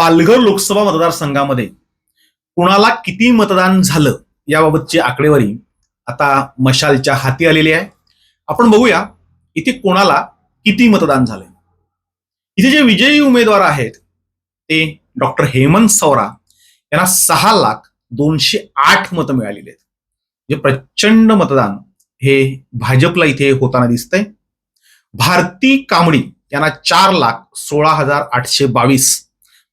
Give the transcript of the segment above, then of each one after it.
पालघर लोकसभा मतदारसंघामध्ये कुणाला किती मतदान झालं याबाबतची आकडेवारी आता मशालच्या हाती आलेली आहे. आपण बघूया इथे कोणाला किती मतदान झालंय. इथे जे विजयी उमेदवार आहेत ते डॉक्टर हेमंत सौरा यांना सहा लाख दोनशे आठ मतं मिळालेली आहेत. म्हणजे प्रचंड मतदान हे भाजपला इथे होताना दिसतंय. भारती कांबडी यांना चार लाख सोळा हजार आठशे बावीस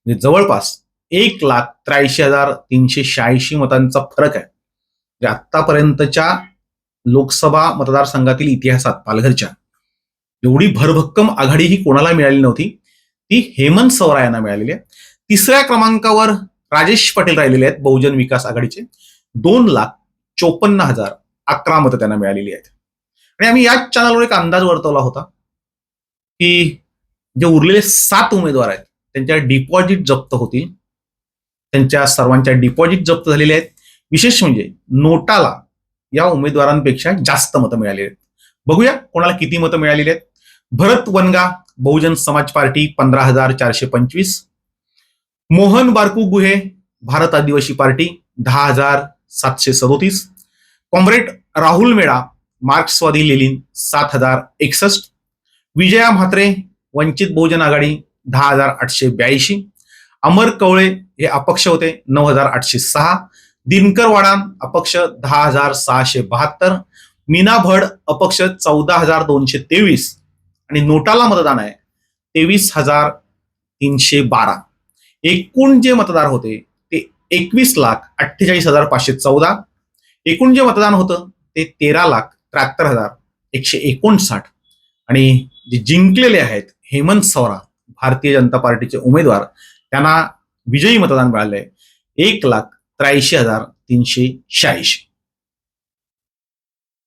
म्हणजे जवळपास एक लाख त्र्याऐंशी हजार तीनशे शहाऐंशी मतांचा फरक आहे. म्हणजे आतापर्यंतच्या लोकसभा मतदारसंघातील इतिहासात पालघरच्या एवढी भरभक्कम आघाडी ही कोणाला मिळाली नव्हती. ती हेमंत सवरा यांना मिळालेली आहे. तिसऱ्या क्रमांकावर राजेश पाटील राहिलेले आहेत बहुजन विकास आघाडीचे. दोन लाख चोपन्न हजार अकरा मतं त्यांना मिळालेली आहेत. आणि आम्ही याच चॅनलवर एक अंदाज वर्तवला होता की जे उरलेले सात उमेदवार आहेत त्यांच्या डिपॉझिट जप्त होतील. त्यांच्या सर्वांच्या डिपॉझिट जप्त झालेले आहेत. विशेष म्हणजे नोटाला या उमेदवारांपेक्षा जास्त मतं मिळालेली आहेत. बघूया कोणाला किती मतं मिळालेली आहेत. भरत वनगा बहुजन समाज पार्टी पंधरा हजार चारशे पंचवीस. मोहन बारकू गुहे भारत आदिवासी पार्टी दहा हजार सातशे सदोतीस. कॉम्रेड राहुल मेळा मार्क्सवादी लेलिन सात हजार एकसष्ट. विजया म्हात्रे वंचित बहुजन आघाडी दहा हजार आठशे ब्याऐंशी. अमर कवळे हे अपक्ष होते नऊ हजार आठशे सहा. दिनकर वाडान अपक्ष दहा हजार सहाशे बहात्तर. मीना भड अपक्ष चौदा हजार दोनशे तेवीस. आणि नोटाला मतदान आहे तेवीस हजार तीनशे बारा. एकूण जे मतदार होते ते एकवीस लाख अठ्ठेचाळीस हजार पाचशे चौदा. एकूण जे मतदान होतं ते तेरा लाख त्र्याहत्तर हजार एकशे एकोणसाठ. आणि जे जिंकलेले आहेत हेमंत सवरा भारतीय जनता पार्टीचे उमेदवार त्यांना विजयी मतदान मिळालंय. एक लाख त्र्याऐंशी हजार तीनशे शहाऐंशी.